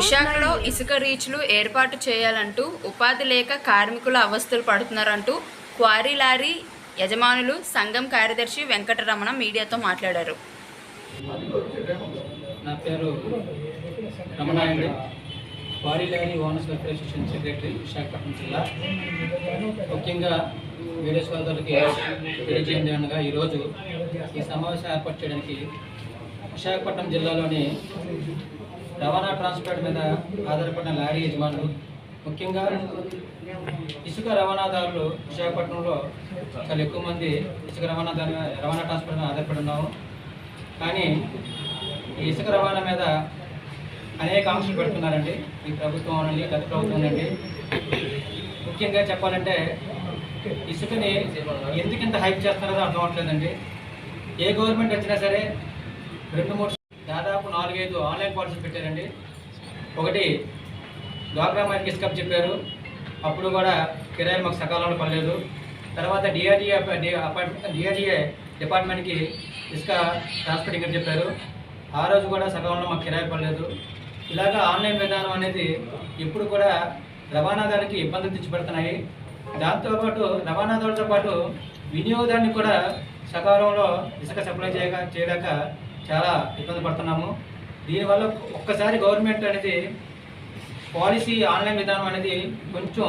విశాఖలో ఇసుక రీచ్లు ఏర్పాటు చేయాలంటూ ఉపాధి లేక కార్మికుల అవస్థలు పడుతున్నారంటూ క్వారీ లారీ యజమానులు సంఘం కార్యదర్శి వెంకటరమణ మీడియాతో మాట్లాడారు. నా పేరు రమణ అండి. Quarry lorry owners association secretary Visakhapatnam జిల్లా. ముఖ్యంగా వీడియో సోదరులకి తెలియజేయండి అనగా ఈరోజు ఈ సమావేశం ఏర్పాటు చేయడానికి విశాఖపట్నం జిల్లాలోని రవాణా ట్రాన్స్పోర్ట్ మీద ఆధారపడిన లారీ యజమానులు ముఖ్యంగా ఇసుక రవాణాదారులు విశాఖపట్నంలో చాలా ఎక్కువ మంది ఇసుక రవాణాదారు రవాణా ట్రాన్స్పోర్ట్ మీద ఆధారపడి ఉన్నాము. కానీ ఈ ఇసుక రవాణా మీద అనేక ఆంక్షలు పెడుతున్నారండి. ఈ ప్రభుత్వం అనండి గత ప్రభుత్వం అనండి. ముఖ్యంగా చెప్పాలంటే ఇసుకని ఎందుకింత హైప్ చేస్తున్నారో అర్థం అవట్లేదండి ఏ గవర్నమెంట్ వచ్చినా సరే రెండు మూడు దాదాపు నాలుగైదు ఆన్లైన్ కోర్సులు పెట్టారండి. ఒకటి డ్వాక్రా మైకి స్కప్ చెప్పారు. అప్పుడు కూడా కిరాయి మాకు సకాలంలో పడలేదు. తర్వాత డిఆర్డిఏ డిఆర్డిఏ డిపార్ట్మెంట్కి ఇసుక ట్రాన్స్పోర్టింగ్ అని చెప్పారు. ఆ రోజు కూడా సకాలంలో మాకు కిరాయి పడలేదు. ఇలాగ ఆన్లైన్ విధానం అనేది ఇప్పుడు కూడా రవాణాదారునికి ఇబ్బందులు తెచ్చిపెడుతున్నాయి. దాంతోపాటు రవాణాదారులతో పాటు వినియోగదారుని కూడా సకాలంలో ఇసుక సప్లై చేయక చేయలేక చాలా ఇబ్బంది పడుతున్నాము. దీనివల్ల ఒక్కసారి గవర్నమెంట్ అనేది పాలసీ ఆన్లైన్ విధానం అనేది కొంచెం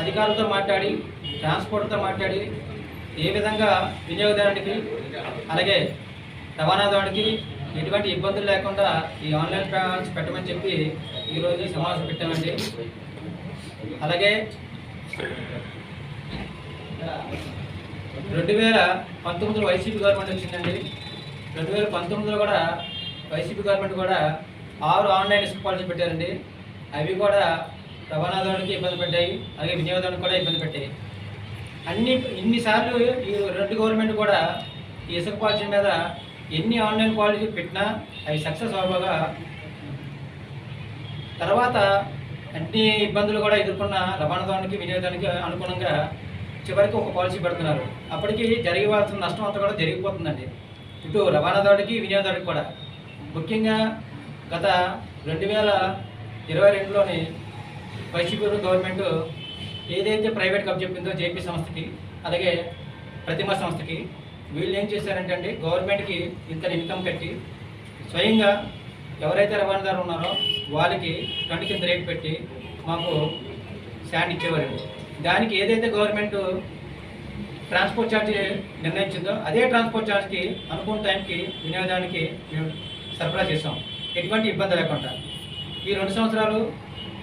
అధికారులతో మాట్లాడి ట్రాన్స్పోర్ట్తో మాట్లాడి ఏ విధంగా వినియోగదారునికి అలాగే రవాణాదారునికి ఎటువంటి ఇబ్బందులు లేకుండా ఈ ఆన్లైన్ పేమెంట్స్ పెట్టమని చెప్పి ఈరోజు సమావేశం పెట్టామండి. అలాగే రెండు వేల పంతొమ్మిదిలో వైసీపీ గవర్నమెంట్ వచ్చిందండి. రెండు వేల పంతొమ్మిదిలో కూడా వైసీపీ గవర్నమెంట్ కూడా ఆరు ఆన్లైన్ ఇసుక పాలసీ పెట్టారండి. అవి కూడా రవాణాదారునికి ఇబ్బంది పెట్టాయి అలాగే వినియోగదారునికి కూడా ఇబ్బంది పెట్టాయి అన్ని ఇన్నిసార్లు ఈ రెండు గవర్నమెంట్ కూడా ఈ ఇసుక పాలసీ మీద ఎన్ని ఆన్లైన్ పాలసీ పెట్టినా అవి సక్సెస్ అవ్వగా తర్వాత అన్ని ఇబ్బందులు కూడా ఎదుర్కొన్న రవాణాదారునికి వినియోగదానికి అనుగుణంగా చివరికి ఒక పాలసీ పెడుతున్నారు. అప్పటికి జరిగేవాల్సిన నష్టం అంతా కూడా జరిగిపోతుందండి. ఇటు రవాణాదారుడికి వినియోగదారుడికి కూడా. ముఖ్యంగా గత రెండు వేల ఇరవై రెండులోని వైసీపీ గవర్నమెంట్ ఏదైతే ప్రైవేట్ కప్ చెప్పిందో జేపీ సంస్థకి అలాగే ప్రతిమ సంస్థకి వీళ్ళు ఏం చేశారంటే అండి గవర్నమెంట్కి ఇంత ఇన్కమ్ కట్టి స్వయంగా ఎవరైతే రవాణాదారు ఉన్నారో వాళ్ళకి రెండు కింద రేట్ పెట్టి మాకు శాండ్ ఇచ్చేవారండి. దానికి ఏదైతే గవర్నమెంట్ ట్రాన్స్పోర్ట్ ఛార్జ్ నిర్ణయించిందో అదే ట్రాన్స్పోర్ట్ ఛార్జ్కి అనుకున్న టైంకి వినియోగదానికి మేము సరఫరా చేసాం ఎటువంటి ఇబ్బంది లేకుండా. ఈ రెండు సంవత్సరాలు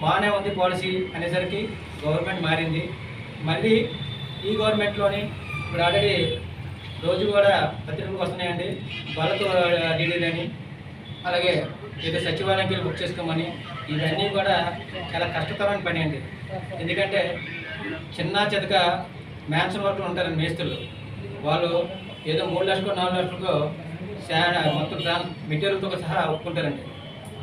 బాగానే ఉంది పాలసీ అనేసరికి గవర్నమెంట్ మారింది. మళ్ళీ ఈ గవర్నమెంట్లోని ఇప్పుడు ఆల్రెడీ రోజు కూడా పత్రికలకు వస్తున్నాయండి. వాళ్ళతో డీడీలని అలాగే ఏదో సచివాలయంకి వెళ్ళి బుక్ చేసుకోమని ఇవన్నీ కూడా చాలా కష్టతరమైన పని అండి. ఎందుకంటే చిన్న చితక మ్యాన్షన్ వర్క్లు ఉంటారండి మేస్త్రులు. వాళ్ళు ఏదో మూడు లక్షలకు నాలుగు లక్షలకు శాన్ మొత్తం మెటీరియల్తో సహా ఒప్పుకుంటారండి.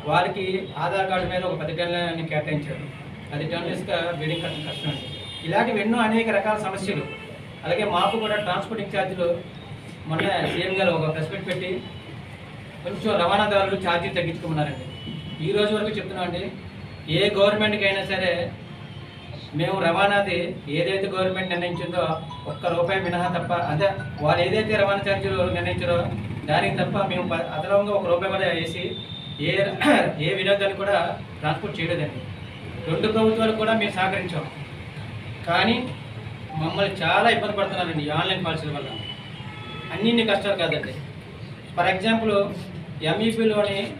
వారికి ఆధార్ కార్డు మీద ఒక పది టన్నులని కేటాయించారు. పది టన్నులు ఇసుక బిల్డింగ్ కట్టడం కష్టం అండి ఇలాంటివి ఎన్నో అనేక రకాల సమస్యలు. అలాగే మాకు కూడా ట్రాన్స్పోర్టింగ్ ఛార్జీలు మొన్న సీఎం గారు ఒక ప్రెస్ మీట్ పెట్టి కొంచెం రవాణాదారులు ఛార్జీలు తగ్గించుకున్నారండి ఈ రోజు వరకు చెప్తున్నామండి ఏ గవర్నమెంట్కి అయినా సరే మేము రవాణాది ఏదైతే గవర్నమెంట్ నిర్ణయించిందో ఒక్క రూపాయి మినహా తప్ప అదే వాళ్ళు ఏదైతే రవాణా ఛార్జీలు నిర్ణయించారో దానికి తప్ప మేము ప- అదనంగా ఒక రూపాయి కూడా వేసి ఏ ఏ వినోదాన్ని కూడా ట్రాన్స్పోర్ట్ చేయలేదండి. రెండు ప్రభుత్వాలు కూడా మేము సహకరించాం. కానీ మమ్మల్ని చాలా ఇబ్బంది పడుతున్నారండి ఆన్లైన్ పాలసీల వల్ల. అన్నిన్ని కష్టాలు కాదండి. For example ఎంఈపీలోని